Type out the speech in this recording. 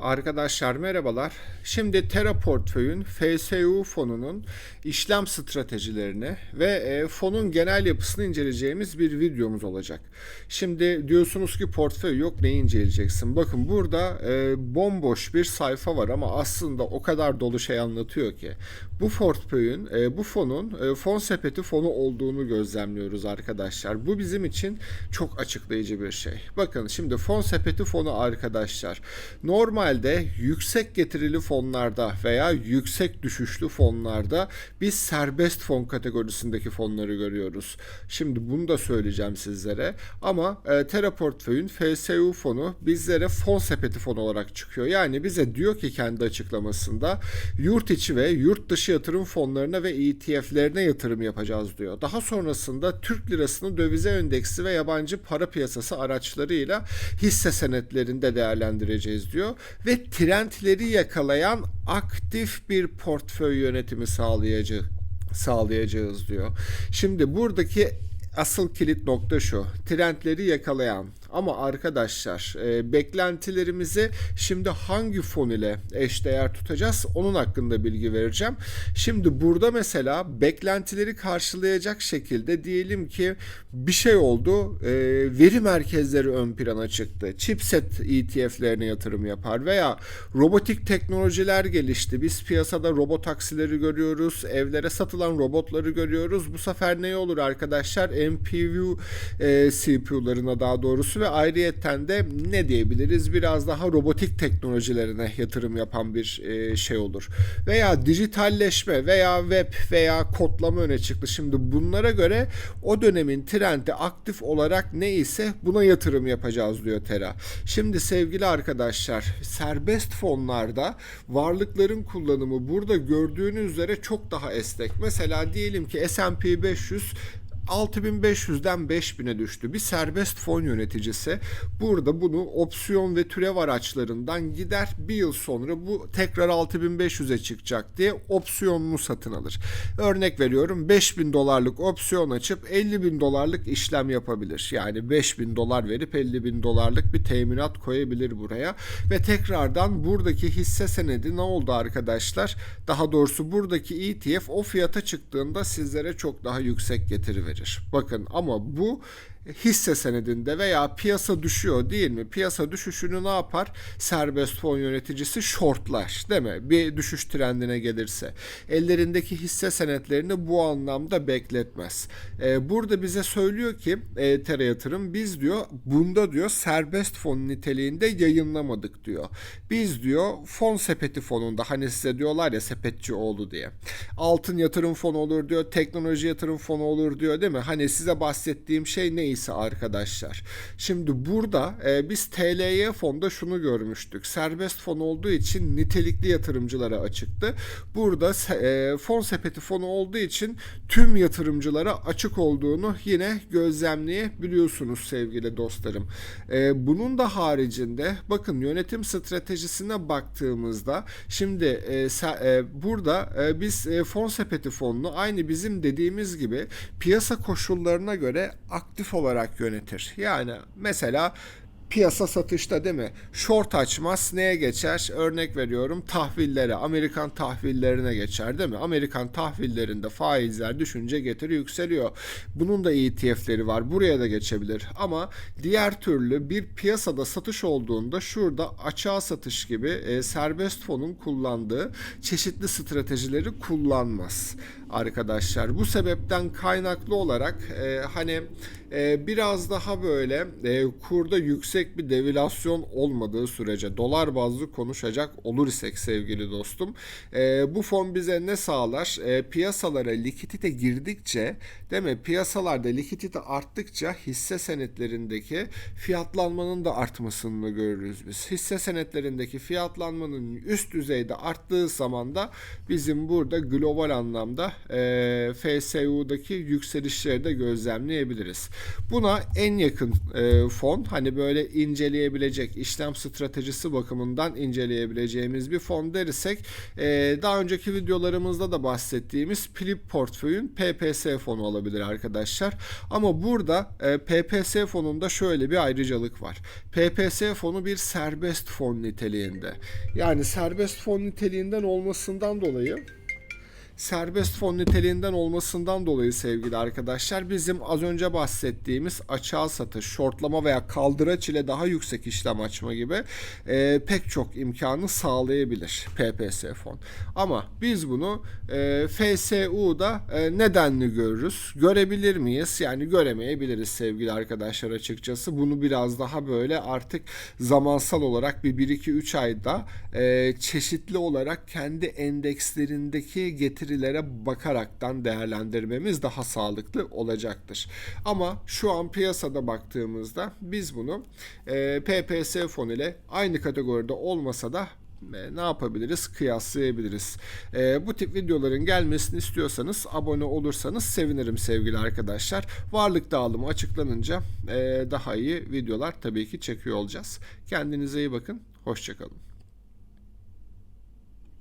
Arkadaşlar merhabalar. Şimdi Terra Portföy'ün FSU fonunun işlem stratejilerini ve e, fonun genel yapısını inceleyeceğimiz bir videomuz olacak. Şimdi diyorsunuz ki portföy yok neyi inceleyeceksin? Bakın burada e, bomboş bir sayfa var ama aslında o kadar dolu şey anlatıyor ki. Bu portföyün, e, bu fonun e, fon sepeti fonu olduğunu gözlemliyoruz arkadaşlar. Bu bizim için çok açıklayıcı bir şey. Bakın şimdi fon sepeti fonu arkadaşlar. Normalde yüksek getirili fonlarda veya yüksek düşüşlü fonlarda biz serbest fon kategorisindeki fonları görüyoruz. Şimdi bunu da söyleyeceğim sizlere. Ama e, Terra Portföy'ün FSU fonu bizlere fon sepeti fonu olarak çıkıyor. Yani bize diyor ki kendi açıklamasında yurt içi ve yurt dışı yatırım fonlarına ve ETF'lerine yatırım yapacağız diyor. Daha sonrasında Türk lirasını dövize endeksi ve yabancı para piyasası araçlarıyla hisse senetlerinde değerlendireceğiz diyor ve trendleri yakalayan aktif bir portföy yönetimi sağlayacak sağlayacağız diyor. Şimdi buradaki asıl kilit nokta şu. Trendleri yakalayan ama arkadaşlar e, beklentilerimizi şimdi hangi fon ile eşdeğer tutacağız onun hakkında bilgi vereceğim. Şimdi burada mesela beklentileri karşılayacak şekilde diyelim ki bir şey oldu e, veri merkezleri ön plana çıktı. Chipset ETF'lerine yatırım yapar veya robotik teknolojiler gelişti. Biz piyasada robot taksileri görüyoruz. Evlere satılan robotları görüyoruz. Bu sefer ne olur arkadaşlar? MPU e, CPU'larına daha doğrusu ve ayrıyetten de ne diyebiliriz biraz daha robotik teknolojilerine yatırım yapan bir e, şey olur. Veya dijitalleşme veya web veya kodlama öne çıktı. Şimdi bunlara göre o dönemin trendi aktif olarak ne ise buna yatırım yapacağız diyor Tera. Şimdi sevgili arkadaşlar serbest fonlarda varlıkların kullanımı burada gördüğünüz üzere çok daha esnek. Mesela diyelim ki S&P 500 6500'den 5000'e düştü. Bir serbest fon yöneticisi burada bunu opsiyon ve türev araçlarından gider bir yıl sonra bu tekrar 6500'e çıkacak diye opsiyonunu satın alır. Örnek veriyorum 5000 dolarlık opsiyon açıp 50 bin dolarlık işlem yapabilir. Yani 5000 dolar verip 50 bin dolarlık bir teminat koyabilir buraya ve tekrardan buradaki hisse senedi ne oldu arkadaşlar? Daha doğrusu buradaki ETF o fiyata çıktığında sizlere çok daha yüksek getiri verir. Bakın ama bu hisse senedinde veya piyasa düşüyor değil mi? Piyasa düşüşünü ne yapar? Serbest fon yöneticisi shortlar değil mi? Bir düşüş trendine gelirse. Ellerindeki hisse senetlerini bu anlamda bekletmez. Ee, burada bize söylüyor ki e, Tera Yatırım biz diyor bunda diyor serbest fon niteliğinde yayınlamadık diyor. Biz diyor fon sepeti fonunda hani size diyorlar ya sepetçi oldu diye. Altın yatırım fonu olur diyor. Teknoloji yatırım fonu olur diyor değil mi? Hani size bahsettiğim şey neyse arkadaşlar. Şimdi burada e, biz TLY fonda şunu görmüştük. Serbest fon olduğu için nitelikli yatırımcılara açıktı. Burada e, fon sepeti fonu olduğu için tüm yatırımcılara açık olduğunu yine gözlemleyebiliyorsunuz sevgili dostlarım. E, bunun da haricinde bakın yönetim stratejisine baktığımızda şimdi e, e, burada e, biz e, fon sepeti fonunu aynı bizim dediğimiz gibi piyasa koşullarına göre aktif olarak yönetir. Yani mesela piyasa satışta değil mi? Short açmaz neye geçer? Örnek veriyorum tahvillere, Amerikan tahvillerine geçer değil mi? Amerikan tahvillerinde faizler düşünce getiri yükseliyor. Bunun da ETF'leri var. Buraya da geçebilir. Ama diğer türlü bir piyasada satış olduğunda şurada açığa satış gibi e, serbest fonun kullandığı çeşitli stratejileri kullanmaz arkadaşlar. Bu sebepten kaynaklı olarak e, hani e, biraz daha böyle e, kurda yüksek bir devilasyon olmadığı sürece dolar bazlı konuşacak olur isek sevgili dostum e, bu fon bize ne sağlar? E, piyasalara likidite girdikçe değil mi? Piyasalarda likidite arttıkça hisse senetlerindeki fiyatlanmanın da artmasını görürüz biz. Hisse senetlerindeki fiyatlanmanın üst düzeyde arttığı zaman da bizim burada global anlamda e, FSU'daki yükselişleri de gözlemleyebiliriz. Buna en yakın e, fon hani böyle inceleyebilecek işlem stratejisi bakımından inceleyebileceğimiz bir fon dersek e, daha önceki videolarımızda da bahsettiğimiz Plip portföyün PPS fonu olabilir arkadaşlar. Ama burada e, PPS fonunda şöyle bir ayrıcalık var. PPS fonu bir serbest fon niteliğinde. Yani serbest fon niteliğinden olmasından dolayı serbest fon niteliğinden olmasından dolayı sevgili arkadaşlar bizim az önce bahsettiğimiz açığa satış, shortlama veya kaldıraç ile daha yüksek işlem açma gibi e, pek çok imkanı sağlayabilir PPS fon. Ama biz bunu e, FSU'da e, nedenli görürüz? Görebilir miyiz? Yani göremeyebiliriz sevgili arkadaşlar açıkçası. Bunu biraz daha böyle artık zamansal olarak bir 1-2-3 ayda e, çeşitli olarak kendi endekslerindeki getirilere bakaraktan değerlendirmemiz daha sağlıklı olacaktır. Ama şu an piyasada baktığımızda biz bunu e, PPS fon ile aynı kategoride olmasa da e, ne yapabiliriz? Kıyaslayabiliriz. E, bu tip videoların gelmesini istiyorsanız abone olursanız sevinirim sevgili arkadaşlar. Varlık dağılımı açıklanınca e, daha iyi videolar tabii ki çekiyor olacağız. Kendinize iyi bakın. Hoşçakalın.